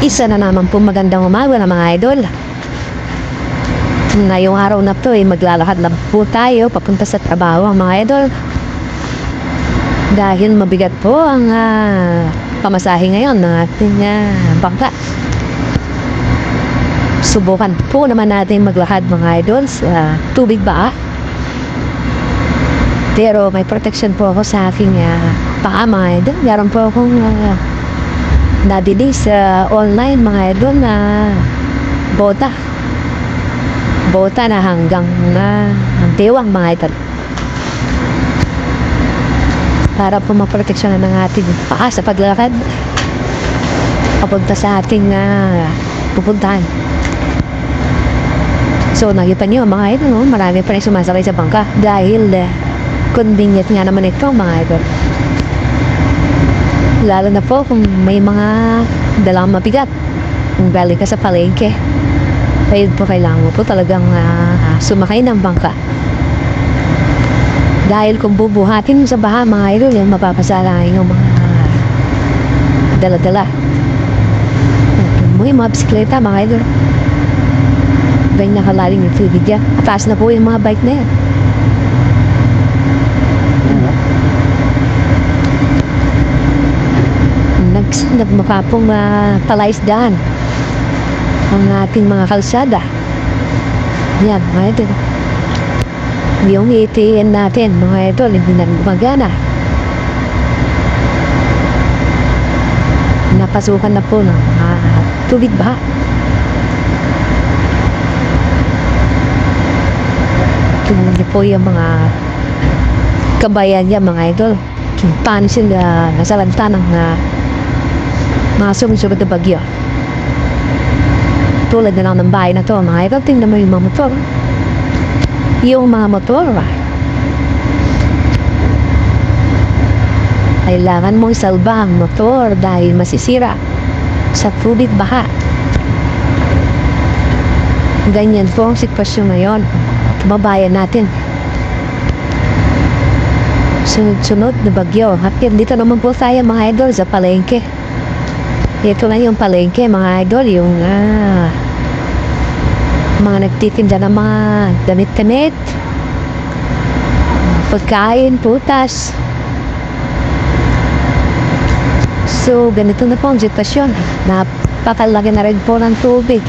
Isa na naman po magandang umaga na mga idol. Ngayong araw na to ay maglalakad na po tayo papunta sa trabaho mga idol. Dahil mabigat po ang ah, pamasahe ngayon ng ating ah, bangka. Subukan po naman natin maglakad mga idol sa tubig ba? Pero may protection po ako sa aking ah, paa mga idol. Meron po akong nabili sa online mga idol na bota. Bota na hanggang na ang tiwang mga idol. Para po maproteksyonan ng ating paa sa paglalakad. Papunta sa ating ah, pupuntahan. So, nakita niyo mga idol, no? marami pa rin sumasakay sa bangka dahil eh, convenient nga naman ito mga idol. Lalo na po kung may mga dalang mabigat. Kung galing ka sa palengke. Kaya po kailangan mo po talagang ah, sumakay ng bangka. Dahil kung bubuhatin mo sa baha mga idol, yan mapapasala yung mga dala-dala. Mga mga bisikleta mga idol. Bang nakalalim yung tubig yan. Taas na po yung mga bike na yan. Nag nagmukha pong ang ating mga kalsada. Yan, mga idol. Yung ATM natin, mga idol, hindi na gumagana. Napasukan na po ng uh, tubig ba? Tingnan po yung mga kabayan niya, mga idol. Kung paano sila nasalanta ng uh, mga sumusunod na bagyo. Tulad na lang ng bahay na to, mga idol, tingnan mo yung mga motor. Yung mga motor, ah. kailangan mong salba ang motor dahil masisira sa tubig baha. Ganyan po ang sitwasyon ngayon. Mabayan natin. Sunod-sunod na bagyo. At dito naman po tayo mga idol sa palengke. Ito na yung palengke, mga idol, yung ah, mga nagtitinda ng mga damit-damit, pagkain, putas. So, ganito na po ang sitwasyon. Napakalaki na rin po ng tubig.